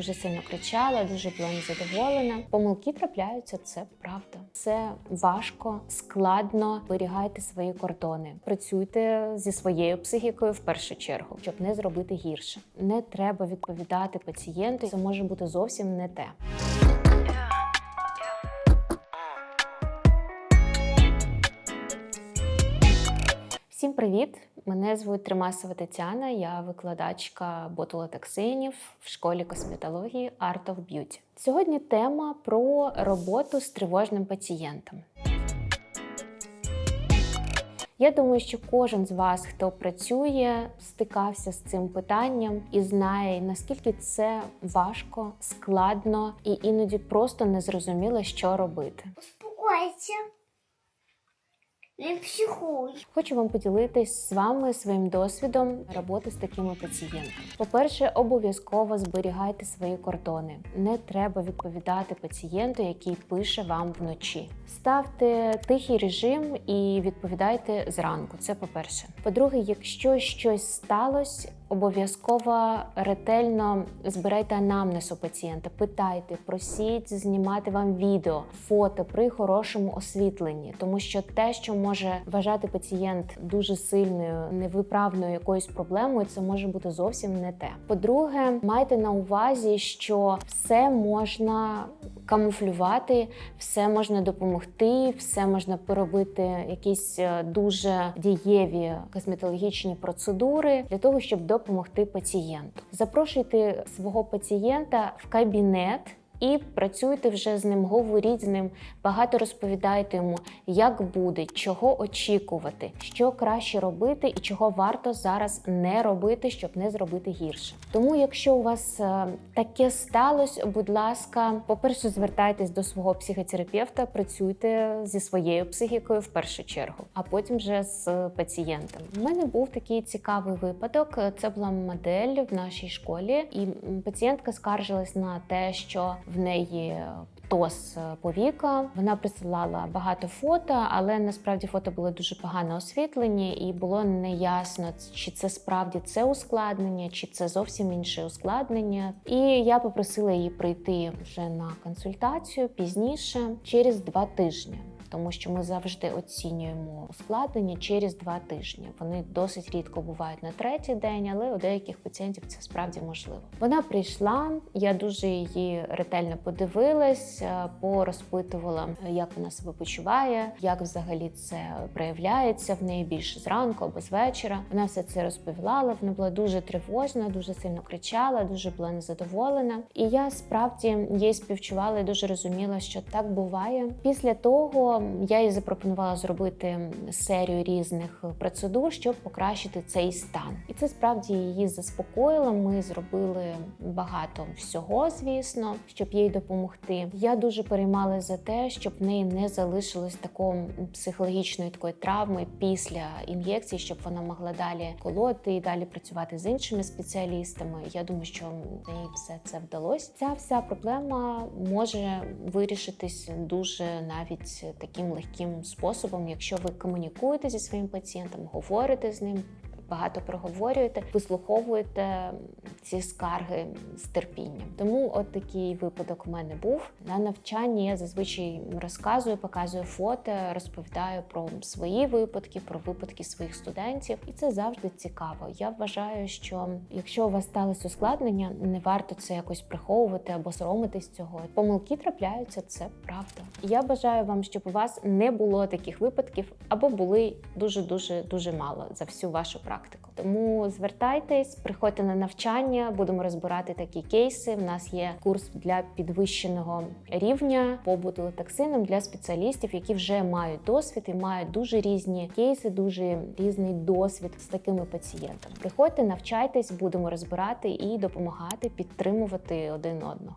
дуже сильно кричала, дуже була незадоволена. Помилки трапляються, це правда. Це важко, складно. Зберігайте свої кордони. Працюйте зі своєю психікою в першу чергу, щоб не зробити гірше. Не треба відповідати пацієнту. Це може бути зовсім не те. Всім привіт! Мене звуть Тримасова Тетяна. Я викладачка ботулотоксинів в школі косметології Art of Beauty. Сьогодні тема про роботу з тривожним пацієнтом. Я думаю, що кожен з вас, хто працює, стикався з цим питанням і знає, наскільки це важко, складно і іноді просто незрозуміло, що робити. Успокойся. Не психуй. Хочу вам поділитись з вами своїм досвідом роботи з такими пацієнтами. По-перше, обов'язково зберігайте свої кордони. Не треба відповідати пацієнту, який пише вам вночі. Ставте тихий режим і відповідайте зранку. Це по-перше. По-друге, якщо щось сталося, обов'язково ретельно збирайте анамнез у пацієнта, питайте, просіть знімати вам відео, фото при хорошому освітленні, тому що те, що може вважати пацієнт дуже сильною невиправною якоюсь проблемою, це може бути зовсім не те. По-друге, майте на увазі, що все можна камуфлювати, все можна допомогти, все можна поробити якісь е, дуже дієві косметологічні процедури для того, щоб допомогти пацієнту. Запрошуйте свого пацієнта в кабінет. І працюйте вже з ним, говоріть з ним, багато розповідайте йому, як буде, чого очікувати, що краще робити і чого варто зараз не робити, щоб не зробити гірше. Тому, якщо у вас е, таке сталося, будь ласка, по-перше, звертайтесь до свого психотерапевта, працюйте зі своєю психікою в першу чергу, а потім вже з пацієнтом. У мене був такий цікавий випадок. Це була модель в нашій школі, і пацієнтка скаржилась на те, що в неї птоз повіка. Вона присилала багато фото, але насправді фото були дуже погано освітлені, і було неясно, чи це справді це ускладнення, чи це зовсім інше ускладнення. І я попросила її прийти вже на консультацію пізніше через два тижні. Тому що ми завжди оцінюємо ускладнення через два тижні. Вони досить рідко бувають на третій день, але у деяких пацієнтів це справді можливо. Вона прийшла, я дуже її ретельно подивилась, е, порозпитувала, як вона себе почуває, як взагалі це проявляється в неї більше зранку або з вечора. Вона все це розповіла. Вона була дуже тривожна, дуже сильно кричала, дуже була незадоволена. І я справді їй співчувала і дуже розуміла, що так буває. Після того я їй запропонувала зробити серію різних процедур, щоб покращити цей стан. І це справді її заспокоїло. Ми зробили багато всього, звісно, щоб їй допомогти. Я дуже переймалася за те, щоб в неї не залишилось такої психологічної такої травми після ін'єкції, щоб вона могла далі колоти і далі працювати з іншими спеціалістами. Я думаю, що неї все це вдалося. Ця вся проблема може вирішитись дуже навіть таким легким способом, якщо ви комунікуєте зі своїм пацієнтом, говорите з ним. Багато проговорюєте, вислуховуєте ці скарги з терпінням. Тому от такий випадок у мене був. На навчанні я зазвичай розказую, показую фото, розповідаю про свої випадки, про випадки своїх студентів, і це завжди цікаво. Я вважаю, що якщо у вас сталося ускладнення, не варто це якось приховувати або соромитись цього. Помилки трапляються, це правда. Я бажаю вам, щоб у вас не було таких випадків, або були дуже дуже дуже мало за всю вашу практику. Тому звертайтесь, приходьте на навчання, будемо розбирати такі кейси. У нас є курс для підвищеного рівня по ботулотоксинам для спеціалістів, які вже мають досвід і мають дуже різні кейси, дуже різний досвід з такими пацієнтами. Приходьте, навчайтесь, будемо розбирати і допомагати підтримувати один одного.